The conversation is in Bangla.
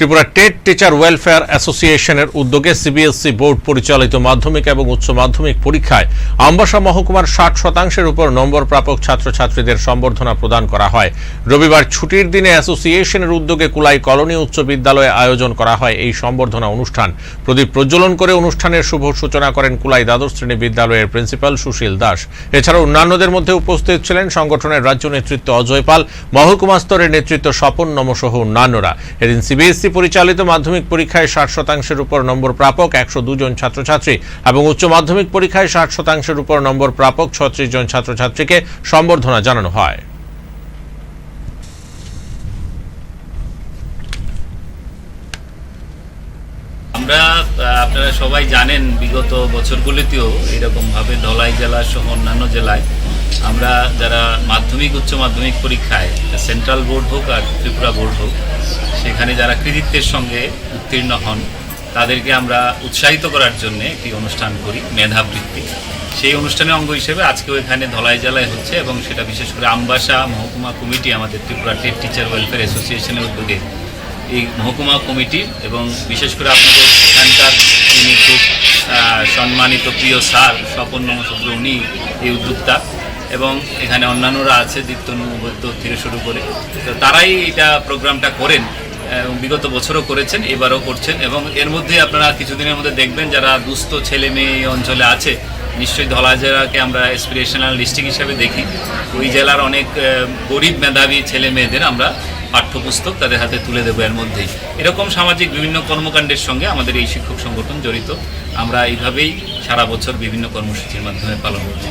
ত্রিপুরা টেট টিচার ওয়েলফেয়ার অ্যাসোসিয়েশনের উদ্যোগে সিবিএসই বোর্ড পরিচালিত মাধ্যমিক এবং উচ্চ মাধ্যমিক পরীক্ষায় আমবাসা মহকুমার ষাট শতাংশের উপর নম্বর প্রাপক ছাত্রছাত্রীদের সম্বর্ধনা প্রদান করা হয়। রবিবার ছুটির দিনে অ্যাসোসিয়েশনের উদ্যোগে কুলাই কলোনি উচ্চ বিদ্যালয়ে আয়োজন করা হয় এই সম্বর্ধনা অনুষ্ঠান। প্রদীপ প্রজ্বলন করে অনুষ্ঠানের শুভ সূচনা করেন কুলাই দ্বাদশ শ্রেণি বিদ্যালয়ের প্রিন্সিপাল সুশীল দাস। এছাড়াও অন্যান্যদের মধ্যে উপস্থিত ছিলেন সংগঠনের রাজ্য নেতৃত্ব অজয় পাল, মহকুমা স্তরের নেতৃত্ব স্বপন নমসহ অন্যান্যরা। এদিন সিবিএসই পরিচালিত মাধ্যমিক পরীক্ষায় ষাট শতাংশের উপর নম্বর প্রাপক, একশো দুজন ছাত্রছাত্রী এবং উচ্চ মাধ্যমিক পরীক্ষায় ষাট শতাংশের উপর নম্বর প্রাপক, ছত্রিশ জন ছাত্রছাত্রীকে সম্বর্ধনা জানানো হয়। আমরা আপনারা সবাই জানেন বিগত বছরগুলিতেও এরকমভাবে ধলাই জেলা সহ অন্যান্য জেলায় আমরা যারা মাধ্যমিক, উচ্চ মাধ্যমিক পরীক্ষায় সেন্ট্রাল বোর্ড হোক আর ত্রিপুরা বোর্ড হোক, সেখানে যারা কৃতিত্বের সঙ্গে উত্তীর্ণ হন, তাদেরকে আমরা উৎসাহিত করার জন্য একটি অনুষ্ঠান করি, মেধাবৃত্তি। সেই অনুষ্ঠানের অঙ্গ হিসেবে আজকেও এখানে ধলাই জেলায় হচ্ছে এবং সেটা বিশেষ করে আমবাসা মহকুমা কমিটি, আমাদের ত্রিপুরা টেট টিচার ওয়েলফেয়ার অ্যাসোসিয়েশনের উদ্যোগে এই মহকুমা কমিটির এবং বিশেষ করে আপনাদের এখানকার যিনি খুব সম্মানিত প্রিয় স্যার, স্বপন নমসূত্র উনি এই উদ্যোক্তা। এবং এখানে অন্যান্যরা আছে, দীপ্তনু থেকে শুরু করে। তো তারাই এটা প্রোগ্রামটা করেন, এবং বিগত বছরও করেছেন, এবারও করছেন, এবং এর মধ্যে আপনারা কিছুদিনের মধ্যে দেখবেন যারা দুস্থ ছেলে মেয়ে এই অঞ্চলে আছে, নিশ্চয়ই ধলা জেলাকে আমরা এসপিরেশনাল ডিস্ট্রিক্ট হিসাবে দেখি। ওই জেলার অনেক গরিব মেধাবী ছেলে মেয়েদের আমরা পাঠ্যপুস্তক তাদের হাতে তুলে দেবো এর মধ্যেই। এরকম সামাজিক বিভিন্ন কর্মকাণ্ডের সঙ্গে আমাদের এই শিক্ষক সংগঠন জড়িত। আমরা এইভাবেই সারা বছর বিভিন্ন কর্মসূচির মাধ্যমে পালন করছি।